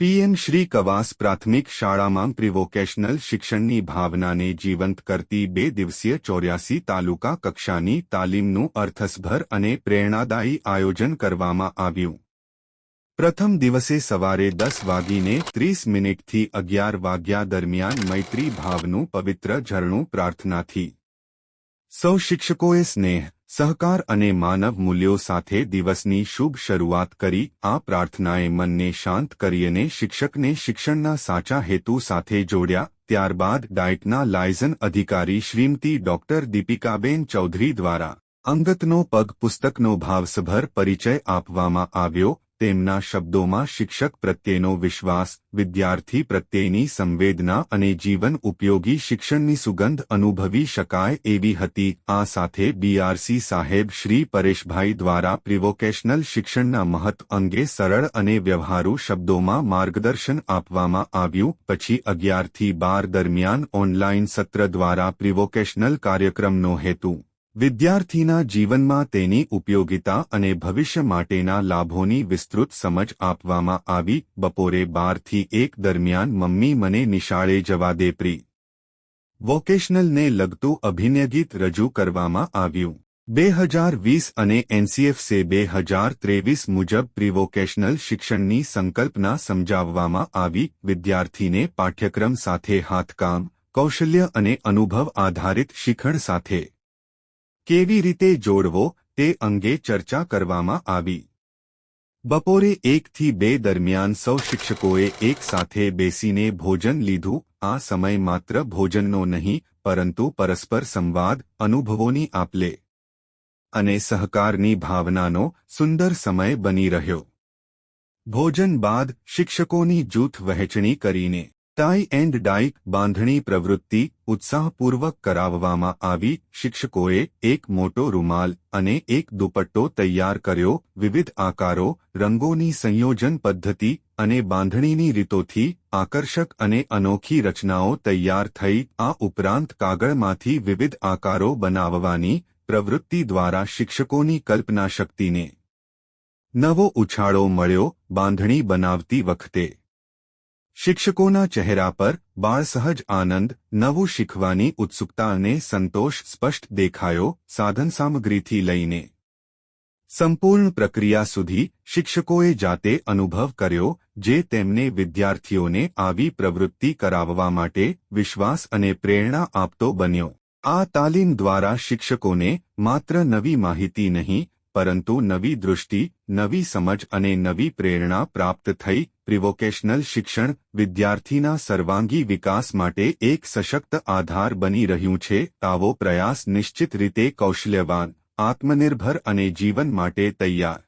PM Shri કવાસ પ્રાથમિક શાળામાં પ્રિવોકેશનલ શિક્ષણની ભાવનાને જીવંત કરતી બે દિવસીય ચોર્યાસી તાલુકા કક્ષાની તાલીમનું અર્થસભર અને પ્રેરણાદાયી આયોજન કરવામાં આવ્યું. પ્રથમ દિવસે સવારે દસ વાગીને ત્રીસ મિનિટથી અગિયાર વાગ્યા દરમિયાન મૈત્રી ભાવનું પવિત્ર ઝરણું પ્રાર્થનાથી. સૌ શિક્ષકોએ સ્નેહ સહકાર અને માનવ મૂલ્યો સાથે દિવસની શુભ શરૂઆત કરી, આ પ્રાર્થનાએ મનને શાંત કરીને શિક્ષકને શિક્ષણના સાચા હેતુ સાથે જોડ્યા, ત્યારબાદ ડાયટના લાયઝન અધિકારી શ્રીમતી ડોક્ટર દીપિકાબેન ચૌધરી દ્વારા અંગતનો પગ પુસ્તકનો ભાવસભર પરિચય આપવામાં આવ્યો તેમના શબ્દોમાં શિક્ષક પ્રત્યેનો વિશ્વાસ, વિદ્યાર્થી પ્રત્યેની સંવેદના અને જીવન ઉપયોગી શિક્ષણની સુગંધ અનુભવી શકાય એવી હતી. આ સાથે બીઆરસી સાહેબ શ્રી પરેશભાઈ દ્વારા પ્રિવોકેશનલ શિક્ષણના મહત્વ અંગે સરળ અને વ્યવહારુ શબ્દોમાં માર્ગદર્શન આપવામાં આવ્યું. પછી અગિયારથી બાર દરમિયાન ઓનલાઇન સત્ર દ્વારા પ્રિવોકેશનલ કાર્યક્રમનો હેતુ વિદ્યાર્થીના જીવનમાં તેની ઉપયોગિતા અને ભવિષ્ય માટેના લાભોની વિસ્તૃત સમજ આપવામાં આવી. બપોરે બારથી એક દરમિયાન મમ્મી મને નિશાળે જવા દે પ્રી. વોકેશનલને લગતું અભિનય ગીત રજૂ કરવામાં આવ્યું. બે હજાર વીસ અને એનસીએફસે બે હજાર ત્રેવીસ મુજબ પ્રિવોકેશનલ શિક્ષણની સંકલ્પના સમજાવવામાં આવી. વિદ્યાર્થીને પાઠ્યક્રમ સાથે હાથકામ, કૌશલ્ય અને અનુભવ આધારિત શિખણ સાથે કેવી રીતે જોડવો તે અંગે ચર્ચા કરવામાં આવી. બપોરે એકથી બે દરમિયાન સૌ શિક્ષકોએ એક સાથે બેસીને ભોજન લીધું. આ સમય માત્ર ભોજનનો નહીં, પરંતુ પરસ્પર સંવાદ, અનુભવોની આપલે અને સહકારની ભાવનાનો સુંદર સમય બની રહ્યો. ભોજન બાદ શિક્ષકોની જૂથ વહેંચણી કરીને ટાઈ એન્ડ ડાઇક બાંધણી પ્રવૃત્તિ ઉત્સાહપૂર્વક કરાવવામાં આવી. શિક્ષકોએ એક મોટો રૂમાલ અને એક દુપટ્ટો તૈયાર કર્યો. વિવિધ આકારો, રંગોની સંયોજન પદ્ધતિ અને બાંધણીની રીતોથી આકર્ષક અને અનોખી રચનાઓ તૈયાર થઈ. આ ઉપરાંત કાગળમાંથી વિવિધ આકારો બનાવવાની પ્રવૃત્તિ દ્વારા શિક્ષકોની કલ્પના શક્તિને નવો ઉછાળો મળ્યો. બાંધણી બનાવતી વખતે શિક્ષકોના ચહેરા પર બાળસહજ આનંદ, નવું શીખવાની ઉત્સુકતા અને સંતોષ સ્પષ્ટ દેખાયો સાધન સામગ્રીથી લઈને. સંપૂર્ણ પ્રક્રિયા સુધી શિક્ષકોએ જાતે અનુભવ કર્યો, જે તેમને વિદ્યાર્થીઓને આવી પ્રવૃત્તિ કરાવવા માટે વિશ્વાસ અને પ્રેરણા આપતો બન્યો. આ તાલીમ દ્વારા શિક્ષકોને માત્ર નવી માહિતી નહીં પરંતુ નવી દૃષ્ટિ, નવી સમજ અને નવી પ્રેરણા પ્રાપ્ત થઈ પ્રિવોકેશનલ શિક્ષણ વિદ્યાર્થીના સર્વાંગી વિકાસ માટે એક સશક્ત આધાર બની રહ્યું છે આવો પ્રયાસ નિશ્ચિત રીતે કૌશલ્યવાન, આત્મનિર્ભર અને જીવન માટે તૈયાર.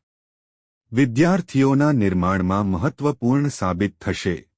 વિદ્યાર્થીઓના નિર્માણમાં મહત્વપૂર્ણ સાબિત થશે.